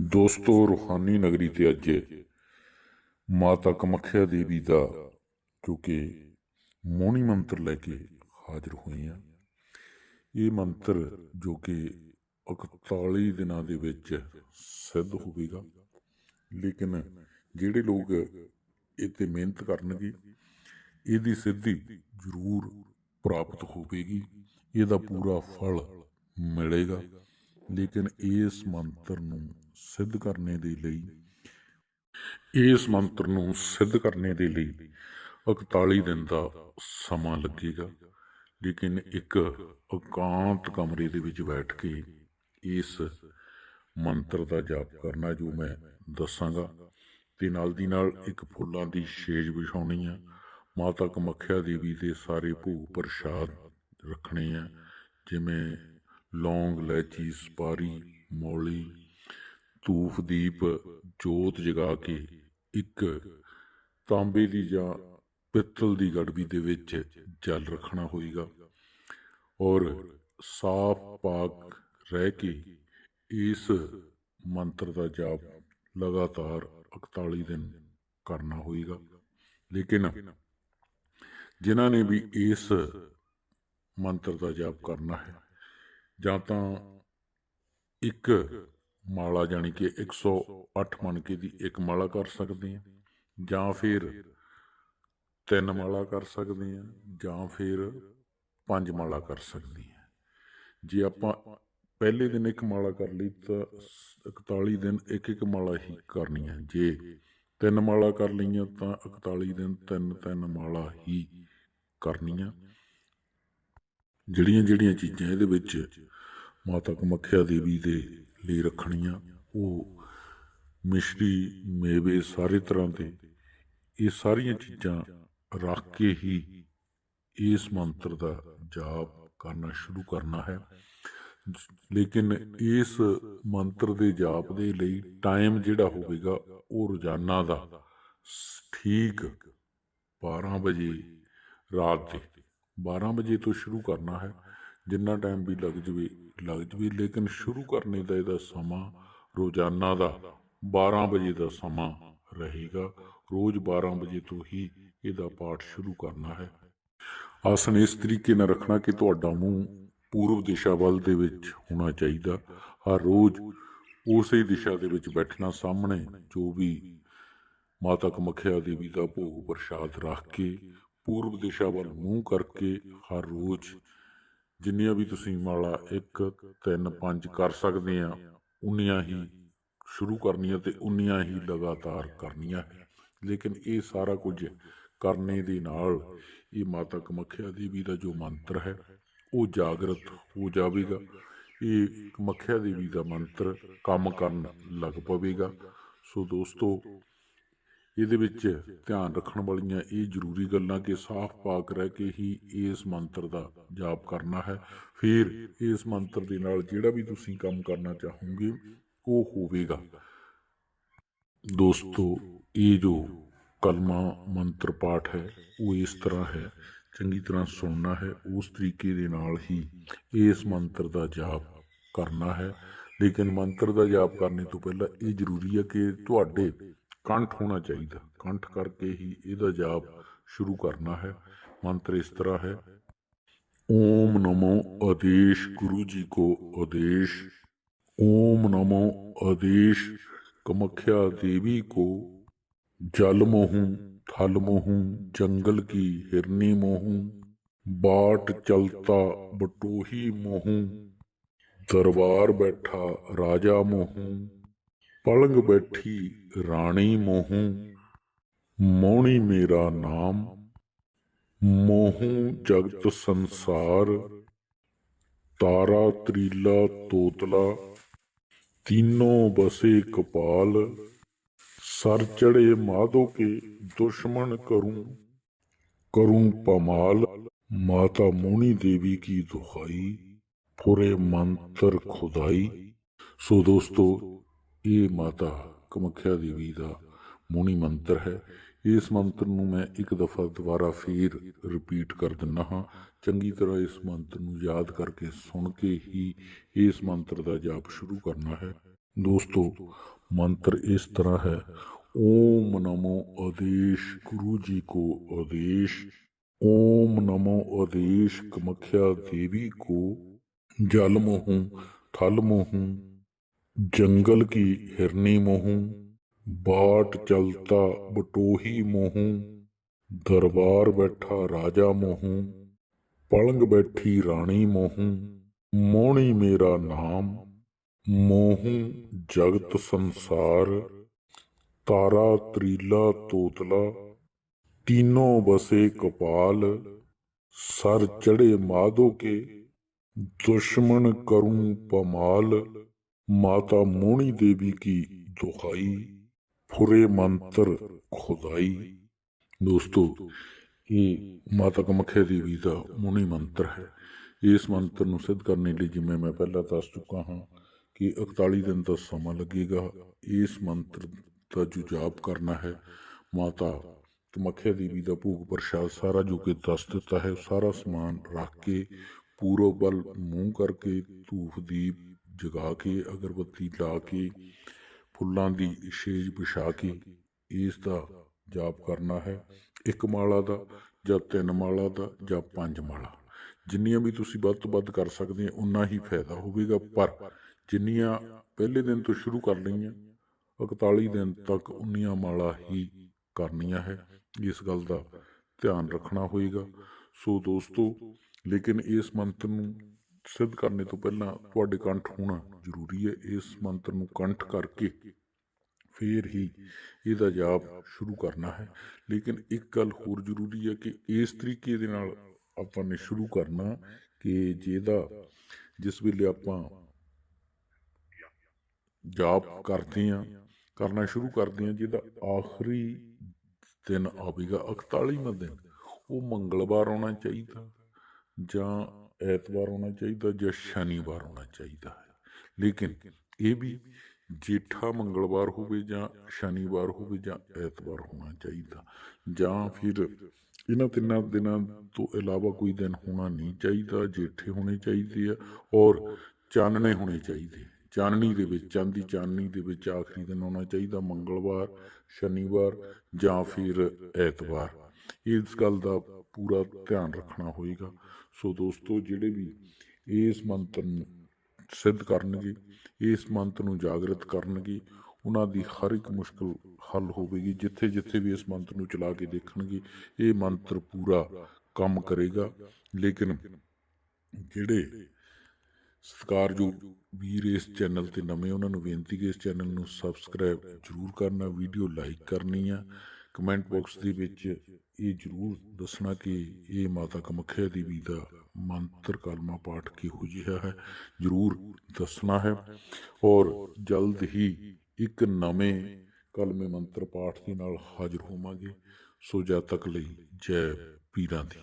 ਦੋਸਤੋ, ਰੂਹਾਨੀ ਨਗਰੀ ਤੇ ਅੱਜ ਮਾਤਾ ਕਮਖਿਆ ਦੇਵੀ ਦਾ ਜੋ ਕਿ ਮੋਹਣੀ ਮੰਤਰ ਲੈ ਕੇ ਹਾਜ਼ਰ ਹੋਏ ਆ ਇਹ ਮੰਤਰ ਜੋ ਕਿ 41 ਦਿਨਾਂ ਦੇ ਵਿੱਚ ਸਿੱਧ ਹੋਵੇਗਾ। ਲੇਕਿਨ ਜਿਹੜੇ ਲੋਕ ਇਹ ਤੇ ਮਿਹਨਤ ਕਰਨਗੇ, ਇਹਦੀ ਸਿੱਧੀ ਜ਼ਰੂਰ ਪ੍ਰਾਪਤ ਹੋਵੇਗੀ। ਇਹਦਾ ਪੂਰਾ ਫਲ ਮਿਲੇਗਾ। ਲੇਕਿਨ ਇਸ ਮੰਤਰ ਨੂੰ ਸਿੱਧ ਕਰਨੇ ਦੇ ਲਈ, ਇਸ ਮੰਤਰ ਨੂੰ ਸਿੱਧ ਕਰਨੇ ਦੇ ਲਈ 41 ਦਿਨ ਦਾ ਸਮਾਂ ਲੱਗੇਗਾ। ਲੇਕਿਨ ਇੱਕ ਇਕਾਂਤ ਕਮਰੇ ਦੇ ਵਿੱਚ ਬੈਠ ਕੇ ਇਸ ਮੰਤਰ ਦਾ ਜਾਪ ਕਰਨਾ ਜੋ ਮੈਂ ਦੱਸਾਂਗਾ। ਤੇ ਨਾਲ ਦੀ ਨਾਲ ਇੱਕ ਫੁੱਲਾਂ ਦੀ ਛੇਜ ਵਿਛਾਉਣੀ ਆ। ਮਾਤਾ ਕਮੱਖਿਆ ਦੇਵੀ ਦੇ ਸਾਰੇ ਭੋਗ ਪ੍ਰਸ਼ਾਦ ਰੱਖਣੇ ਆ, ਜਿਵੇਂ ਲੌਂਗ ਇਲਾਇਚੀ ਸੁਪਾਰੀ, ਮੌਲੀ ਧੂਫ ਦੀਪ, ਜੋਤ ਜਗਾ ਕੇ ਇੱਕ ਤਾਂਬੇ ਦੀ ਜਾਂ ਪਿੱਤਲ ਦੀ ਗੜਬੀ ਦੇ ਵਿੱਚ ਜਲ ਰੱਖਣਾ ਹੋਏਗਾ। ਔਰ ਸਾਫ਼ ਪਾਕ ਰਹਿ ਕੇ ਇਸ ਮੰਤਰ ਦਾ ਜਾਪ ਲਗਾਤਾਰ 41 ਦਿਨ ਕਰਨਾ ਹੋਏਗਾ। ਲੇਕਿਨ ਜਿਨ੍ਹਾਂ ਨੇ ਵੀ ਇਸ ਮੰਤਰ ਦਾ ਜਾਪ ਕਰਨਾ ਹੈ ਜਾਂ ਤਾਂ ਇੱਕ ਮਾਲਾ ਜਾਣੀ ਕਿ 108 ਮਣਕੇ ਦੀ ਇੱਕ ਮਾਲਾ ਕਰ ਸਕਦੇ ਆ ਜਾਂ ਫਿਰ ਤਿੰਨ ਮਾਲਾ ਕਰ ਸਕਦੇ ਆ ਜਾਂ ਫਿਰ ਪੰਜ ਮਾਲਾ ਕਰ ਸਕਦੇ ਆ ਜੇ ਆਪਾਂ ਪਹਿਲੇ ਦਿਨ ਇੱਕ ਮਾਲਾ ਕਰ ਲਈ ਤਾਂ 41 ਦਿਨ ਇੱਕ ਇੱਕ ਮਾਲਾ ਹੀ ਕਰਨੀ ਹੈ। ਜੇ ਤਿੰਨ ਮਾਲਾ ਕਰ ਲਈਆਂ ਤਾਂ 41 ਦਿਨ ਤਿੰਨ ਤਿੰਨ ਮਾਲਾ ਹੀ ਕਰਨੀਆਂ। ਜਿਹੜੀਆਂ ਜਿਹੜੀਆਂ ਚੀਜ਼ਾਂ ਇਹਦੇ ਵਿੱਚ ਮਾਤਾ ਕਮਖਿਆ ਦੇਵੀ ਦੇ ਲਈ ਰੱਖਣੀਆਂ, ਉਹ ਮਿਸ਼ਰੀ, ਮੇਵੇ ਸਾਰੇ ਤਰ੍ਹਾਂ ਦੇ, ਇਹ ਸਾਰੀਆਂ ਚੀਜ਼ਾਂ ਰੱਖ ਕੇ ਹੀ ਇਸ ਮੰਤਰ ਦਾ ਜਾਪ ਕਰਨਾ ਸ਼ੁਰੂ ਕਰਨਾ ਹੈ। ਲੇਕਿਨ ਇਸ ਮੰਤਰ ਦੇ ਜਾਪ ਦੇ ਲਈ ਟਾਈਮ ਜਿਹੜਾ ਹੋਵੇਗਾ, ਉਹ ਰੋਜ਼ਾਨਾ ਦਾ ਠੀਕ 12 ਵਜੇ ਰਾਤ ਦੇ। 12 ਵਜੇ ਤੋਂ ਸ਼ੁਰੂ ਕਰਨਾ ਹੈ। ਜਿੰਨਾ ਟਾਈਮ ਵੀ ਲੱਗ ਜਵੇ ਲੱਗ ਜਵੇ, ਲੇਕਿਨ ਸ਼ੁਰੂ ਕਰਨੇ ਦਾ ਇਹਦਾ ਸਮਾਂ ਰੋਜ਼ਾਨਾ ਦਾ 12 ਵਜੇ ਦਾ ਸਮਾਂ ਰਹੇਗਾ। ਰੋਜ਼ 12 ਵਜੇ ਤੋਂ ਹੀ ਇਹਦਾ ਪਾਠ ਸ਼ੁਰੂ ਕਰਨਾ ਹੈ। ਆਸਣ ਇਸ ਤਰੀਕੇ ਨਾਲ ਰੱਖਣਾ ਕਿ ਤੁਹਾਡਾ ਮੂੰਹ ਪੂਰਬ ਦਿਸ਼ਾ ਵੱਲ ਦੇ ਵਿੱਚ ਹੋਣਾ ਚਾਹੀਦਾ। ਹਰ ਰੋਜ਼ ਉਸੇ ਦਿਸ਼ਾ ਦੇ ਵਿੱਚ ਬੈਠਣਾ ਸਾਹਮਣੇ ਜੋ ਵੀ ਮਾਤਾ ਕਮਖਿਆ ਦੇਵੀ ਦਾ ਭੋਗ ਪ੍ਰਸ਼ਾਦ ਰੱਖ ਕੇ ਪੂਰਬ ਦਿਸ਼ਾ ਵੱਲ ਮੂੰਹ ਕਰਕੇ ਹਰ ਰੋਜ਼ ਜਿੰਨੀਆਂ ਵੀ ਤੁਸੀਂ ਮਾਲਾ 1 3 5 ਕਰ ਸਕਦੇ ਆ ਉਨੀਆਂ ਹੀ ਸ਼ੁਰੂ ਕਰਨੀਆਂ ਤੇ ਉਨੀਆਂ ਹੀ ਲਗਾਤਾਰ ਕਰਨੀਆਂ ਹੈ। ਲੇਕਿਨ ਇਹ ਸਾਰਾ ਕੁਝ ਕਰਨੇ ਦੇ ਨਾਲ ਇਹ ਮਾਤਾ ਕਮੱਖਿਆ ਦੇਵੀ ਦਾ ਜੋ ਮੰਤਰ ਹੈ, ਉਹ ਜਾਗਰਤ ਹੋ ਜਾਵੇਗਾ। ਇਹ ਕਮਖਿਆ ਦੇਵੀ ਦਾ ਮੰਤਰ ਕੰਮ ਕਰਨ ਲੱਗ ਪਵੇਗਾ। ਸੋ ਦੋਸਤੋ ਇਹਦੇ ਵਿੱਚ ਧਿਆਨ ਰੱਖਣ ਵਾਲੀਆਂ ਇਹ ਜ਼ਰੂਰੀ ਗੱਲਾਂ ਕਿ ਸਾਫ਼ ਪਾਕ ਰਹਿ ਕੇ ਹੀ ਇਸ ਮੰਤਰ ਦਾ ਜਾਪ ਕਰਨਾ ਹੈ। ਫਿਰ ਇਸ ਮੰਤਰ ਦੇ ਨਾਲ ਜਿਹੜਾ ਵੀ ਤੁਸੀਂ ਕੰਮ ਕਰਨਾ ਚਾਹੋਗੇ, ਉਹ ਹੋਵੇਗਾ। ਦੋਸਤੋ, ਇਹ ਜੋ ਕਲਮਾ ਮੰਤਰ ਪਾਠ ਹੈ, ਉਹ ਇਸ ਤਰ੍ਹਾਂ ਹੈ। ਚੰਗੀ ਤਰ੍ਹਾਂ ਸੁਣਨਾ ਹੈ, ਉਸ ਤਰੀਕੇ ਦੇ ਨਾਲ ਹੀ ਇਸ ਮੰਤਰ ਦਾ ਜਾਪ ਕਰਨਾ ਹੈ। ਲੇਕਿਨ ਮੰਤਰ ਦਾ ਜਾਪ ਕਰਨੇ ਤੋਂ ਪਹਿਲਾਂ ਇਹ ਜ਼ਰੂਰੀ ਹੈ ਕਿ ਤੁਹਾਡੇ ਕੰਠ ਹੋਣਾ ਚਾਹੀਦਾ ਕੰਠ ਕਰਕੇ ਹੀ ਇਹਦਾ ਜਾਪ ਸ਼ੁਰੂ ਕਰਨਾ ਹੈ ਮੰਤਰ ਇਸ ਤਰ੍ਹਾਂ ਹੈ ਓਮ ਨਮੋ ਆਦੇਸ਼ ਗੁਰੂ ਜੀ ਕੋ ਆਦੇਸ਼ ओम नमो आदेश कमख्या देवी को जल मोहूं थल मोहूं जंगल की हिरनी मोहूं बाट चलता बटोही मोहूं दरबार बैठा राजा मोहूं पलंग बैठी रानी मोहू मोहनी मेरा नाम मोहूं जगत संसार तारा त्रीला तोतला तीनों बसे कपाल सर चढ़े माधो के दुश्मन करूँ करूँ पमाल माता मोनी देवी की दुहाई पूरे मंत्र खुदाई सो दोस्तों ਇਹ ਮਾਤਾ, ਕਮਖਿਆ ਦੇਵੀ ਦਾ ਮੂਣੀ ਮੰਤਰ ਹੈ। ਇਸ ਮੰਤਰ ਨੂੰ ਮੈਂ ਇੱਕ ਦਫਾ ਦੁਬਾਰਾ ਫੇਰ ਰਿਪੀਟ ਕਰ ਦਿੰਨਾ ਹਾਂ। ਚੰਗੀ ਤਰ੍ਹਾਂ ਇਸ ਮੰਤਰ ਨੂੰ ਯਾਦ ਕਰਕੇ ਸੁਣ ਕੇ ਹੀ ਇਸ ਮੰਤਰ ਦਾ ਜਾਪ ਸ਼ੁਰੂ ਕਰਨਾ ਹੈ। ਦੋਸਤੋ, ਮੰਤਰ ਇਸ ਤਰ੍ਹਾਂ ਹੈ। ਓਮ ਨਮੋ ਆਦੇਸ਼, ਗੁਰੂ ਜੀ ਕੋ ਆਦੇਸ਼। ਓਮ ਨਮੋ ਆਦੇਸ਼, ਕਮਖਿਆ ਦੇਵੀ ਕੋ। ਜਲ ਮੋਹ, ਥਲ ਮੋਹ जंगल की हिरनी मोहू, बाट चलता बटोही मोहू, दरबार बैठा राजा मोहू, पलंग बैठी रानी मोहू मोहनी मेरा नाम, मोहू जगत संसार, तारा त्रीला तोतला, तीनों बसे कपाल, सर चढ़े माधो के, दुश्मन करूँ पमाल। माता मोनी देवी की दुहाई फुरे मंत्र खुदाई ਦੋਸਤੋ ਇਹ ਮਾਤਾ ਕਮਖਿਆ ਦੇਵੀ ਦਾ ਮੁਨੀ ਮੰਤਰ ਹੈ ਇਸ ਮੰਤਰ ਨੂੰ ਸਿੱਧ ਕਰਨ ਲਈ ਜਿਵੇਂ ਮੈਂ ਪਹਿਲਾਂ ਦੱਸ ਚੁੱਕਾ ਹਾਂ ਕਿ 41 ਦਿਨ ਦਾ ਸਮਾਂ ਲੱਗੇਗਾ ਇਸ ਮੰਤਰ ਦਾ ਜੋ ਜਾਪ ਕਰਨਾ ਹੈ ਮਾਤਾ ਕਮਖਿਆ ਦੇਵੀ ਦਾ ਭੋਗ ਪ੍ਰਸ਼ਾਦ ਸਾਰਾ ਜੋ ਕਿ ਦੱਸ ਦਿੱਤਾ ਹੈ ਸਾਰਾ ਸਮਾਨ ਰੱਖ ਕੇ ਪੂਰਬ ਵੱਲ ਮੂੰਹ ਕਰਕੇ ਧੂਫ ਦੀਪ ਜਗਾ ਕੇ, ਅਗਰਬੱਤੀ ਲਾ ਕੇ, ਫੁੱਲਾਂ ਦੀ ਛੇਜ ਵਿਛਾ ਕੇ ਇਸ ਦਾ ਜਾਪ ਕਰਨਾ ਹੈ। ਇੱਕ ਮਾਲਾ ਦਾ ਜਾਂ ਤਿੰਨ ਮਾਲਾ ਦਾ ਜਾਂ ਪੰਜ ਮਾਲਾ। ਜਿੰਨੀਆਂ ਵੀ ਤੁਸੀਂ ਵੱਧ ਤੋਂ ਵੱਧ ਕਰ ਸਕਦੇ ਹੋ ਉਨਾ ਹੀ ਫਾਇਦਾ ਹੋਵੇਗਾ। ਪਰ ਜਿੰਨੀਆਂ ਪਹਿਲੇ ਦਿਨ ਤੋਂ ਸ਼ੁਰੂ ਕਰ ਲਈਆਂ 41 ਦਿਨ ਤੱਕ ਉਨੀਆਂ ਮਾਲਾ ਹੀ ਕਰਨੀਆਂ ਹੈ। ਇਸ ਗੱਲ ਦਾ ਧਿਆਨ ਰੱਖਣਾ ਹੋਏਗਾ। ਸੋ ਦੋਸਤੋ, ਲੇਕਿਨ ਇਸ ਮੰਤਰ ਨੂੰ ਸਿੱਧ ਕਰਨੇ ਤੋਂ ਪਹਿਲਾਂ ਤੁਹਾਡੇ ਕੰਠ ਹੋਣਾ ਜ਼ਰੂਰੀ ਹੈ। ਇਸ ਮੰਤਰ ਨੂੰ ਕੰਠ ਕਰਕੇ ਫਿਰ ਹੀ ਇਹਦਾ ਜਾਪ ਸ਼ੁਰੂ ਕਰਨਾ ਹੈ। ਲੇਕਿਨ ਇੱਕ ਗੱਲ ਹੋਰ ਜ਼ਰੂਰੀ ਹੈ ਕਿ ਇਸ ਤਰੀਕੇ ਦੇ ਨਾਲ ਆਪਾਂ ਨੇ ਸ਼ੁਰੂ ਕਰਨਾ ਕਿ ਜਿਹਦਾ ਜਿਸ ਵੇਲੇ ਆਪਾਂ ਜਾਪ ਕਰਦੇ ਆ ਕਰਨਾ ਸ਼ੁਰੂ ਕਰਦੇ ਆ ਜਿਹਦਾ ਆਖਰੀ ਦਿਨ ਆਵੇਗਾ 41ਵਾਂ ਦਿਨ, ਉਹ ਮੰਗਲਵਾਰ ਆਉਣਾ ਚਾਹੀਦਾ ਜਾਂ ਐਤਵਾਰ ਹੋਣਾ ਚਾਹੀਦਾ ਜਾਂ ਸ਼ਨੀਵਾਰ ਹੋਣਾ ਚਾਹੀਦਾ ਹੈ। ਲੇਕਿਨ ਇਹ ਵੀ ਜੇਠਾ ਮੰਗਲਵਾਰ ਹੋਵੇ ਜਾਂ ਸ਼ਨੀਵਾਰ ਹੋਵੇ ਜਾਂ ਐਤਵਾਰ ਹੋਣਾ ਚਾਹੀਦਾ। ਜਾਂ ਫਿਰ ਇਹਨਾਂ ਤਿੰਨਾਂ ਦਿਨਾਂ ਤੋਂ ਇਲਾਵਾ ਕੋਈ ਦਿਨ ਹੋਣਾ ਨਹੀਂ ਚਾਹੀਦਾ, ਜੇਠੇ ਹੋਣੇ ਚਾਹੀਦੇ ਆ ਔਰ ਚਾਨਣੇ ਹੋਣੇ ਚਾਹੀਦੇ। ਚਾਨਣੀ ਦੇ ਵਿੱਚ, ਚਾਂਦੀ ਚਾਨਣੀ ਦੇ ਵਿੱਚ ਆਖਰੀ ਦਿਨ ਆਉਣਾ ਚਾਹੀਦਾ, ਮੰਗਲਵਾਰ, ਸ਼ਨੀਵਾਰ ਜਾਂ ਫਿਰ ਐਤਵਾਰ। ਇਸ ਗੱਲ ਦਾ ਪੂਰਾ ਧਿਆਨ ਰੱਖਣਾ ਹੋਏਗਾ। ਸੋ ਦੋਸਤੋ, ਜਿਹੜੇ ਵੀ ਇਸ ਮੰਤਰ ਨੂੰ ਸਿੱਧ ਕਰਨਗੇ, ਇਸ ਮੰਤਰ ਨੂੰ ਜਾਗਰਤ ਕਰਨਗੇ, ਉਹਨਾਂ ਦੀ ਹਰ ਇੱਕ ਮੁਸ਼ਕਲ ਹੱਲ ਹੋਵੇਗੀ। ਜਿੱਥੇ ਜਿੱਥੇ ਵੀ ਇਸ ਮੰਤਰ ਨੂੰ ਚਲਾ ਕੇ ਦੇਖਣਗੇ, ਇਹ ਮੰਤਰ ਪੂਰਾ ਕੰਮ ਕਰੇਗਾ। ਲੇਕਿਨ ਜਿਹੜੇ ਸਤਿਕਾਰਯੋਗ ਵੀਰ ਇਸ ਚੈਨਲ ਤੇ ਨਵੇਂ, ਉਹਨਾਂ ਨੂੰ ਬੇਨਤੀ ਕਿ ਇਸ ਚੈਨਲ ਨੂੰ ਸਬਸਕ੍ਰਾਈਬ ਜ਼ਰੂਰ ਕਰਨਾ, ਵੀਡੀਓ ਲਾਈਕ ਕਰਨੀ ਆ। ਕਮੈਂਟ ਬਾਕਸ ਦੇ ਵਿੱਚ ਇਹ ਜ਼ਰੂਰ ਦੱਸਣਾ ਕਿ ਇਹ ਮਾਤਾ ਕਮਖਿਆ ਦੇਵੀ ਦਾ ਮੰਤਰ ਕਲਮਾ ਪਾਠ ਕਿਹੋ ਜਿਹਾ ਹੈ, ਜ਼ਰੂਰ ਦੱਸਣਾ ਹੈ। ਔਰ ਜਲਦ ਹੀ ਇੱਕ ਨਵੇਂ ਕਲਮੇ ਮੰਤਰ ਪਾਠ ਦੇ ਨਾਲ ਹਾਜ਼ਰ ਹੋਵਾਂਗੇ। ਸੋ ਜਦ ਤੱਕ ਲਈ ਜੈ ਪੀਰਾਂ ਦੀ।